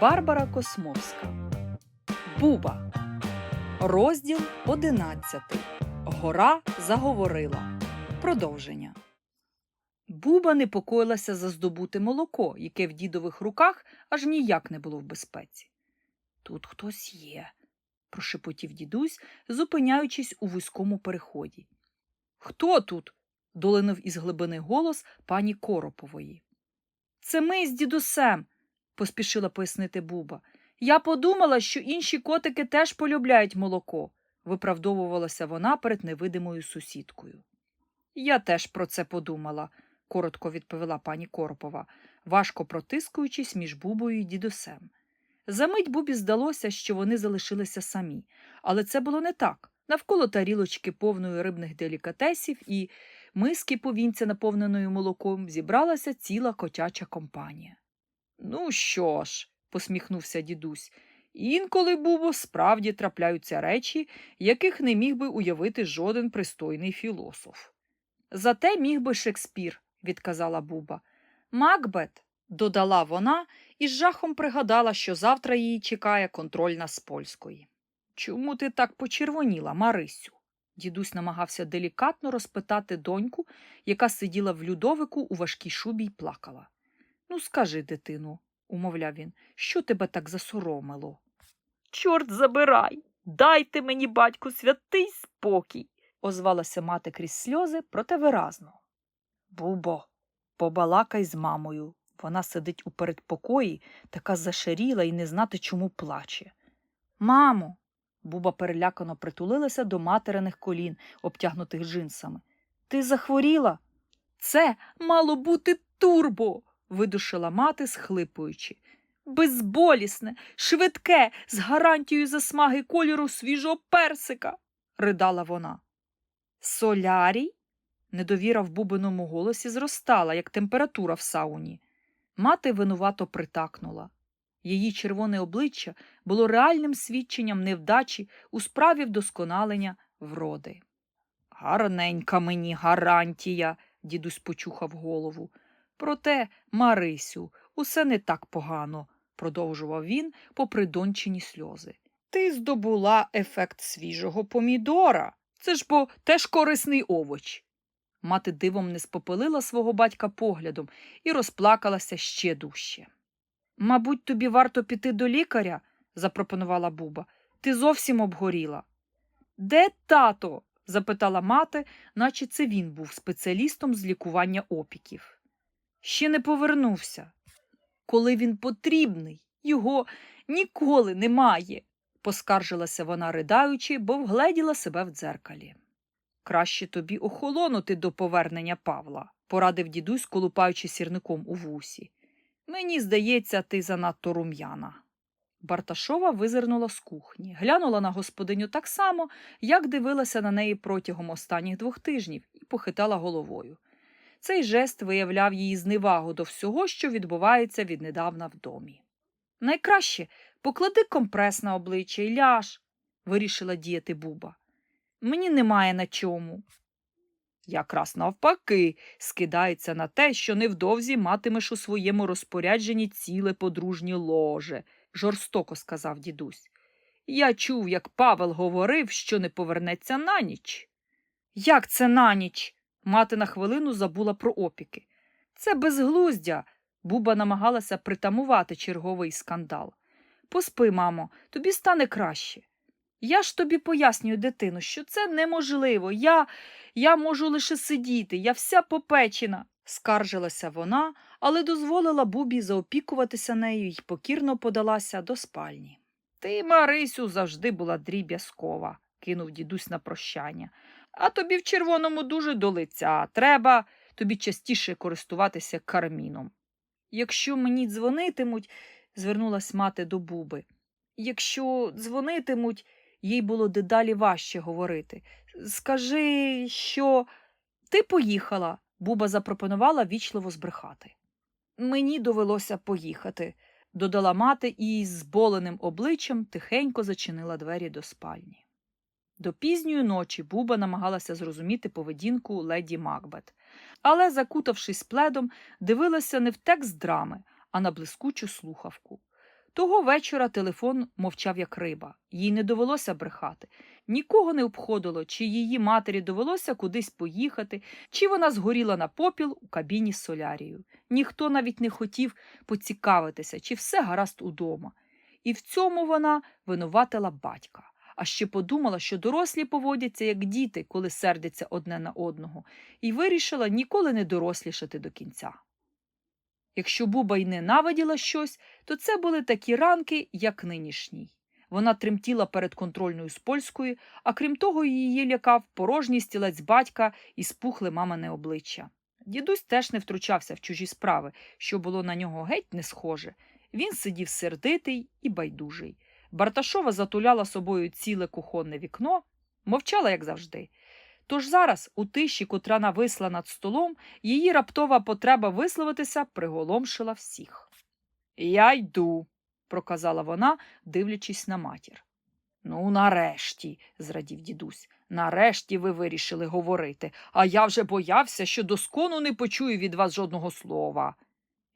Барбара Космовська. Буба. Розділ 11. Гора заговорила. Продовження. Буба непокоїлася за здобуте молоко, яке в дідових руках аж ніяк не було в безпеці. Тут хтось є, прошепотів дідусь, зупиняючись у вузькому переході. Хто тут? долинув із глибини голос пані Коропової. Це ми з дідусем, поспішила пояснити Буба. Я подумала, що інші котики теж полюбляють молоко, виправдовувалася вона перед невидимою сусідкою. Я теж про це подумала, коротко відповіла пані Коропова, важко протискуючись між Бубою і дідусем. Замить Бубі здалося, що вони залишилися самі, але це було не так. Навколо тарілочки повної рибних делікатесів і миски повінця, наповненої молоком, зібралася ціла котяча компанія. Ну що ж, посміхнувся дідусь, інколи, Бубо, справді трапляються речі, яких не міг би уявити жоден пристойний філософ. Зате міг би Шекспір, відказала Буба. Макбет, додала вона і з жахом пригадала, що завтра її чекає контрольна з польської. Чому ти так почервоніла, Марисю? Дідусь намагався делікатно розпитати доньку, яка сиділа в Людовику у важкій шубі й плакала. Ну, скажи, дитину, умовляв він, що тебе так засоромило? Чорт забирай, дайте мені, батьку, святий спокій, озвалася мати крізь сльози, проте виразно. Бубо, побалакай з мамою. Вона сидить у передпокої, така зашаріла і не знати, чому плаче. Мамо. Буба перелякано притулилася до материних колін, обтягнутих джинсами. Ти захворіла? Це мало бути турбо, видушила мати, схлипуючи. Безболісне, швидке, з гарантією засмаги кольору свіжого персика, ридала вона. Солярій? Недовіра в бубиному голосі зростала, як температура в сауні. Мати винувато притакнула. Її червоне обличчя було реальним свідченням невдачі у справі вдосконалення вроди. Гарненька мені гарантія, дідусь почухав голову. Проте, Марисю, усе не так погано, продовжував він, попри дончині сльози. Ти здобула ефект свіжого помідора. Це ж бо теж корисний овоч. Мати дивом не спопелила свого батька поглядом і розплакалася ще дужче. Мабуть, тобі варто піти до лікаря, запропонувала Буба. Ти зовсім обгоріла. Де тато? запитала мати, наче це він був спеціалістом з лікування опіків. Ще не повернувся. Коли він потрібний, його ніколи немає, поскаржилася вона, придаючи, бо вгледіла себе в дзеркалі. Краще тобі охолонути до повернення Павла, порадив дідусь, колупаючи сірником у вусі. Мені здається, ти занадто рум'яна. Барташова визирнула з кухні, глянула на господиню так само, як дивилася на неї протягом останніх двох тижнів, і похитала головою. Цей жест виявляв її зневагу до всього, що відбувається віднедавна в домі. Найкраще поклади компрес на обличчя і ляж, вирішила діяти Буба. Мені немає на чому. Якраз навпаки, скидається на те, що невдовзі матимеш у своєму розпорядженні ціле подружнє ложе, жорстоко сказав дідусь. Я чув, як Павел говорив, що не повернеться на ніч. Як це на ніч? Мати на хвилину забула про опіки. Це безглуздя. Буба намагалася притамувати черговий скандал. Поспи, мамо, тобі стане краще. Я ж тобі пояснюю, дитину, що це неможливо. Я я можу лише сидіти, я вся попечена, скаржилася вона, але дозволила Бубі заопікуватися нею і покірно подалася до спальні. Ти, Марисю, завжди була дріб'язкова, кинув дідусь на прощання. А тобі в червоному дуже до лиця. Треба тобі частіше користуватися карміном. Якщо мені дзвонитимуть, звернулась мати до Буби. Якщо дзвонитимуть, їй було дедалі важче говорити. Скажи, що ти поїхала, Буба запропонувала вічливо збрехати. Мені довелося поїхати, додала мати і з зболеним обличчям тихенько зачинила двері до спальні. До пізньої ночі Буба намагалася зрозуміти поведінку леді Макбет, але, закутавшись пледом, дивилася не в текст драми, а на блискучу слухавку. Того вечора телефон мовчав як риба. Їй не довелося брехати. Нікого не обходило, чи її матері довелося кудись поїхати, чи вона згоріла на попіл у кабіні з солярією. Ніхто навіть не хотів поцікавитися, чи все гаразд удома. І в цьому вона винуватила батька. А ще подумала, що дорослі поводяться як діти, коли сердяться одне на одного, і вирішила ніколи не дорослішати до кінця. Якщо Буба й ненавиділа щось, то це були такі ранки, як нинішній. Вона тремтіла перед контрольною з польської, а крім того, її лякав порожній стілець батька і спухле мамине обличчя. Дідусь теж не втручався в чужі справи, що було на нього геть не схоже. Він сидів сердитий і байдужий. Барташова затуляла собою ціле кухонне вікно, мовчала, як завжди. Тож зараз, у тиші, котра нависла над столом, її раптова потреба висловитися приголомшила всіх. Я йду, проказала вона, дивлячись на матір. Ну, нарешті, зрадів дідусь. Нарешті ви вирішили говорити, а я вже боявся, що доскону не почую від вас жодного слова.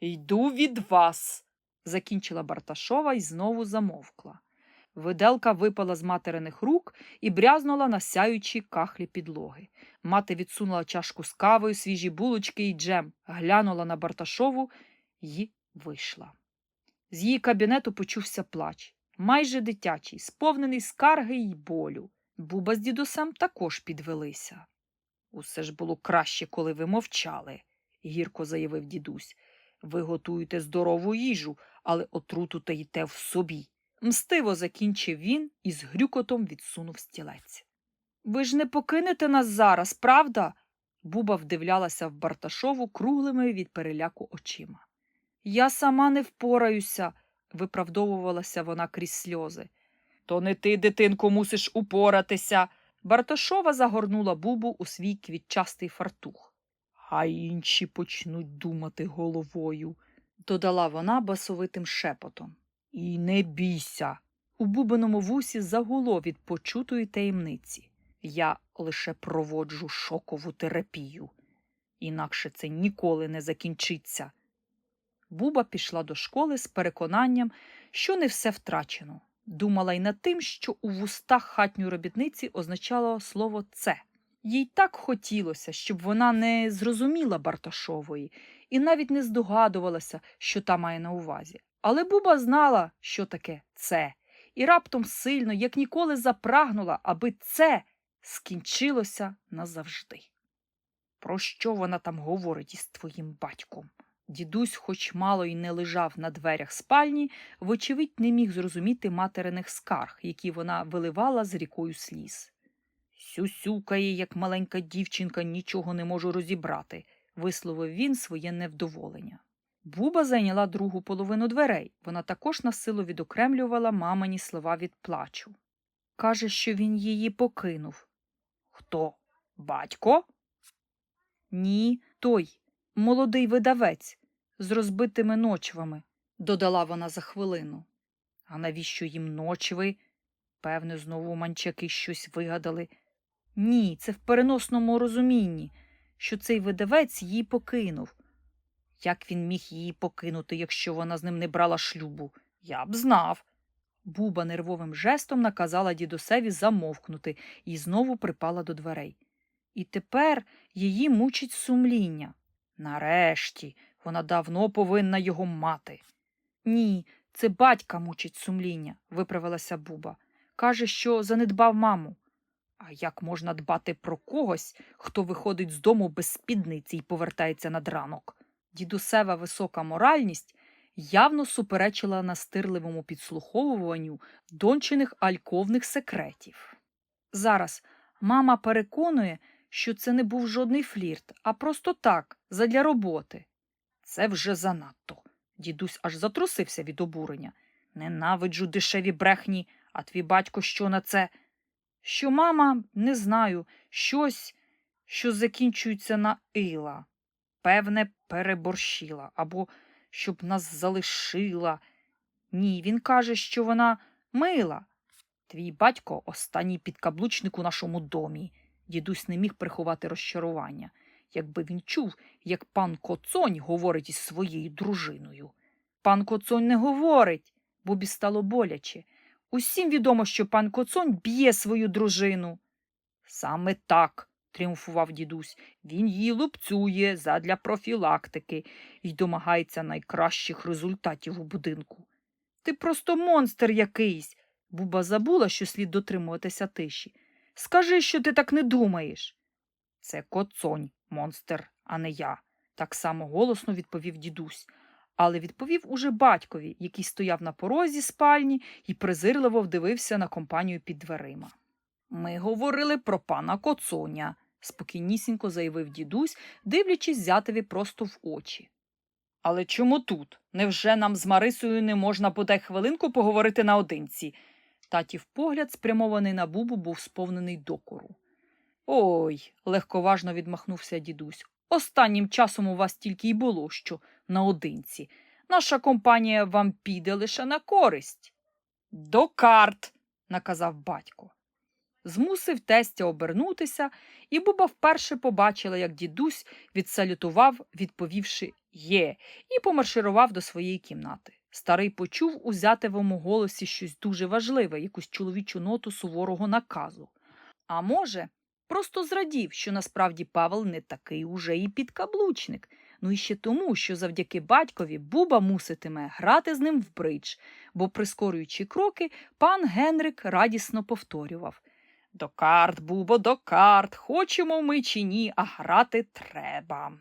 Йду від вас, закінчила Барташова і знову замовкла. Виделка випала з материних рук і брязнула на сяючі кахлі підлоги. Мати відсунула чашку з кавою, свіжі булочки і джем, глянула на Барташову і вийшла. З її кабінету почувся плач, майже дитячий, сповнений скарги й болю. Буба з дідусем також підвелися. Усе ж було краще, коли ви мовчали, гірко заявив дідусь. Ви готуєте здорову їжу, але отруту таїте в собі. Мстиво закінчив він і з грюкотом відсунув стілець. Ви ж не покинете нас зараз, правда? Буба вдивлялася в Барташову круглими від переляку очима. Я сама не впораюся, виправдовувалася вона крізь сльози. То не ти, дитинко, мусиш упоратися. Барташова загорнула бубу у свій квітчастий фартух. А інші почнуть думати головою, додала вона басовитим шепотом. І не бійся. У бубиному вусі загуло від почутої таємниці. Я лише проводжу шокову терапію. Інакше це ніколи не закінчиться. Буба пішла до школи з переконанням, що не все втрачено. Думала й над тим, що у вустах хатньої робітниці означало слово це. Їй так хотілося, щоб вона не зрозуміла Барташової і навіть не здогадувалася, що та має на увазі. Але Буба знала, що таке це, і раптом сильно, як ніколи, запрагнула, аби це скінчилося назавжди. Про що вона там говорить із твоїм батьком? Дідусь, хоч мало й не лежав на дверях спальні, вочевидь не міг зрозуміти материних скарг, які вона виливала з рікою сліз. Сюсюкає, як маленька дівчинка, нічого не можу розібрати, висловив він своє невдоволення. Буба зайняла другу половину дверей. Вона також насилу відокремлювала мамині слова від плачу. Каже, що він її покинув. Хто? Батько? Ні, той, молодий видавець, з розбитими ночвами, додала вона за хвилину. А навіщо їм ночви? Певне, знову манчаки щось вигадали. Ні, це в переносному розумінні, що цей видавець її покинув. Як він міг її покинути, якщо вона з ним не брала шлюбу? Я б знав. Буба нервовим жестом наказала дідусеві замовкнути і знову припала до дверей. І тепер її мучить сумління. Нарешті, вона давно повинна його мати. Ні, це батька мучить сумління, виправилася Буба. Каже, що занедбав маму. А як можна дбати про когось, хто виходить з дому без спідниці і повертається над ранок? Дідусева висока моральність явно суперечила настирливому підслуховуванню дончиних альковних секретів. Зараз мама переконує, що це не був жодний флірт, а просто так, задля роботи. Це вже занадто. Дідусь аж затрусився від обурення. Ненавиджу дешеві брехні, а твій батько що на це? Що мама, не знаю, щось, що закінчується на ила. Певне, переборщила, або щоб нас залишила. Ні, він каже, що вона мила. Твій батько останній підкаблучник у нашому домі. Дідусь не міг приховати розчарування, якби він чув, як пан Коцонь говорить із своєю дружиною. Пан Коцонь не говорить, Бубі стало боляче. Усім відомо, що пан Коцонь б'є свою дружину. Саме так, тріумфував дідусь. Він її лупцює задля профілактики і домагається найкращих результатів у будинку. Ти просто монстр якийсь. Буба забула, що слід дотримуватися тиші. Скажи, що ти так не думаєш. Це коцонь, монстр, а не я, так само голосно відповів дідусь. Але відповів уже батькові, який стояв на порозі спальні і презирливо вдивився на компанію під дверима. Ми говорили про пана коцоня, спокійнісінько заявив дідусь, дивлячись зятеві просто в очі. Але чому тут? Невже нам з Марисою не можна бодай хвилинку поговорити наодинці? Татів погляд, спрямований на бубу, був сповнений докору. Ой, легковажно відмахнувся дідусь. Останнім часом у вас тільки й було що наодинці. Наша компанія вам піде лише на користь. До карт, наказав батько. Змусив тестя обернутися, і Буба вперше побачила, як дідусь відсалютував, відповівши Є, і помарширував до своєї кімнати. Старий почув у зятевому голосі щось дуже важливе, якусь чоловічу ноту суворого наказу. А може, просто зрадів, що насправді Павел не такий уже і підкаблучник. Ну і ще тому, що завдяки батькові Буба муситиме грати з ним в бридж, бо, прискорюючи кроки, пан Генрик радісно повторював До карт, Бубо, до карт, хочемо ми чи ні, а грати треба.